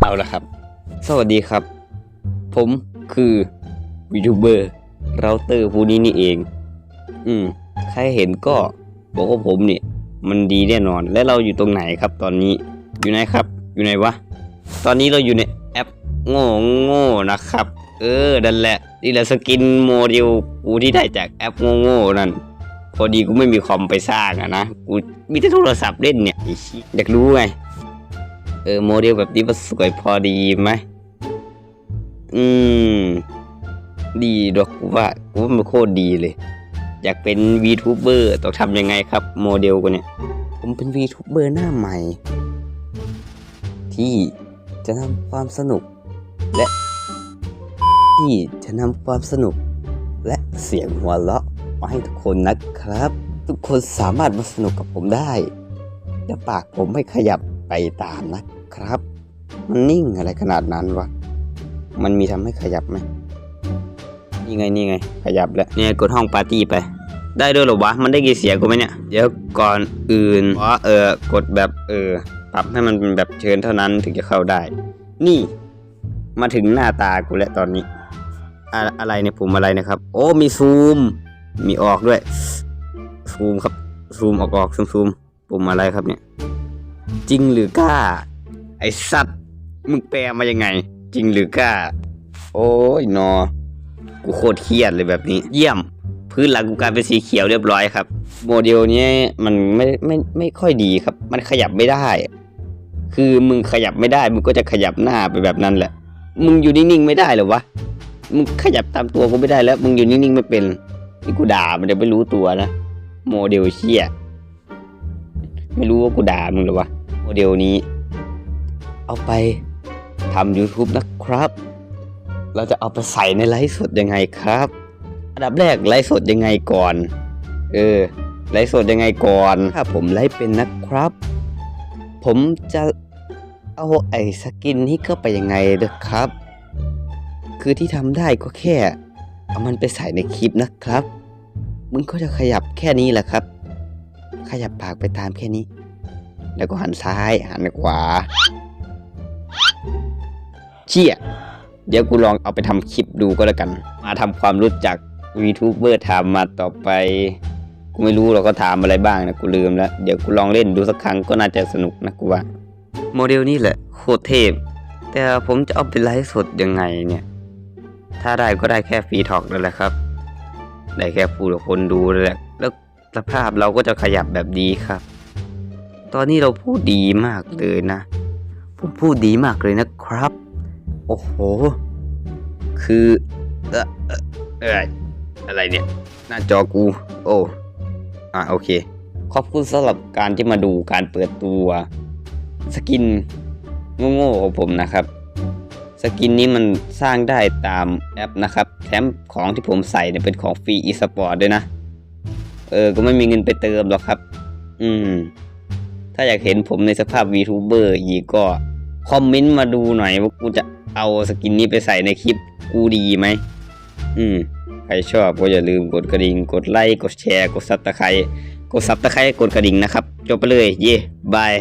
เอาละครับ สวัสดีครับ ผมคือวีทูบเบอร์เราเตอร์ผู้นี้นี่เอง อืม ใครเห็นก็บอกว่าผมเนี่ย มันดีแน่นอน และเราอยู่ตรงไหนครับ ตอนนี้ อยู่ไหนครับ อยู่ไหนวะ ตอนนี้เราอยู่ในแอปโง่โง่นะครับ เออ นั่นแหละ นี่แหละสกินโมเดลกูที่ได้จากแอปโง่โง่นั่น พอดีกูไม่มีคอมไปสร้างอะนะ กูมีแต่โทรศัพท์เล่นเนี่ยอยากรู้ไง เออโมเดลแบบนี้มันสวยพอดีไหมอืม ดีดอกกูว่ากูว่ามันโคตรดีเลย อยากเป็น VTuber ต้องทำยังไงครับ โมเดลกูเนี่ย ผมเป็น VTuber หน้าใหม่ ที่จะนำความสนุก และ ที่จะนำความสนุก และเสียงหัวเราะมาให้ทุกคนนะครับ ทุกคนสามารถมาสนุกกับผมได้อย่าปากผมไม่ขยับไปตามนะ ครับ มันนิ่งอะไรขนาดนั้นวะ มันมีทำให้ขยับไหมนี่ไงนี่ไง ขยับแล้ว เนี่ยกดห้องปาร์ตี้ไป ได้ด้วยเหรอวะ มันได้กี่เสียงกูไหมเนี่ย เดี๋ยวก่อนอื่นเพราะเออกดแบบเออ ปรับให้มันเป็นแบบเชิญเท่านั้นถึงจะเข้าได้ นี่ มาถึงหน้าตากูแล้วตอนนี้ อะอะไรเนี่ยปุ่มอะไรนะครับ โอ้ มีซูม มีออกด้วย ซูมครับ ซูมออกออกซูมซูมปุ่มอะไรครับเนี่ย จริงหรือกล้า ไอสัตว์ มึงแปลมายังไง จริงหรือกล้า โอ้ยนอ กูโคตรเครียดเลยแบบนี้ เยี่ยม พื้นหลังกูกลายเป็นสีเขียวเรียบร้อยครับ โมเดลเนี้ยมันไม่ไม่ไม่ค่อยดีครับ มันขยับไม่ได้ คือมึงขยับไม่ได้ มึงก็จะขยับหน้าไปแบบนั้นแหละ มึงอยู่นิ่งๆไม่ได้หรอวะ มึงขยับตามตัวกูไม่ได้แล้ว มึงอยู่นิ่งๆไม่เป็น นี่กูด่ามันจะไม่รู้ตัวนะ โมเดลเชี่ยไม่รู้ว่ากูด่ามึงหรอวะ โมเดลนี้ เอาไปทำ YouTube นะครับ เราจะเอาไปใส่ในไลฟ์สดยังไงครับ อันดับแรกไลฟ์สดยังไงก่อน เออ ไลฟ์สดยังไงก่อน ถ้าผมไลฟ์เป็นนะครับ ผมจะเอาไอ้สกินนี้เข้าไปยังไงนะครับ คือที่ทำได้ก็แค่ เอามันไปใส่ในคลิปนะครับ มึงก็จะขยับแค่นี้แหละครับ ขยับปากไปตามแค่นี้ แล้วก็หันซ้ายหันขวา เชี่ยเดี๋ยวกูลองเอาไปทำคลิปดูก็แล้วกัน มาทำความรู้จักวีทูบเบอร์ถามมาต่อไป กูไม่รู้เราก็ถามอะไรบ้างนะกูลืมแล้ว เดี๋ยวกูลองเล่นดูสักครั้งก็น่าจะสนุกนะกูว่า โมเดลนี้แหละโคตรเทพ แต่ผมจะเอาไปไลฟ์สดยังไงเนี่ย ถ้าได้ก็ได้แค่ฟรีทอกนั่นแหละครับ ได้แค่พูดคนดูนั่นแหละ แล้วสภาพเราก็จะขยับแบบดีครับ ตอนนี้เราพูดดีมากเลยนะ ผมพูดดีมากเลยนะครับ โอ้โห คือเออเออออะไรเนี่ย หน้าจอกู โอ้อะโอเค ขอบคุณสำหรับการที่มาดูการเปิดตัว สกินโง่ๆของผมนะครับ สกินนี้มันสร้างได้ตามแอปนะครับ แถมของที่ผมใส่เนี่ยเป็นของฟรีอีสปอร์ตด้วยนะ เออ ก็ไม่มีเงินไปเติมหรอกครับ อืม ถ้าอยากเห็นผมในสภาพ VTuber อีกก็ คอมเมนต์มาดูหน่อยว่ากูจะเอาสกินนี้ไปใส่ในคลิปกูดีไหม อืม ใครชอบก็อย่าลืมกดกระดิ่ง กดไลค์ กดแชร์ กดซับตะไคร้กดซับตะไคร้กดกระดิ่งนะครับ จบไปเลย เย่บาย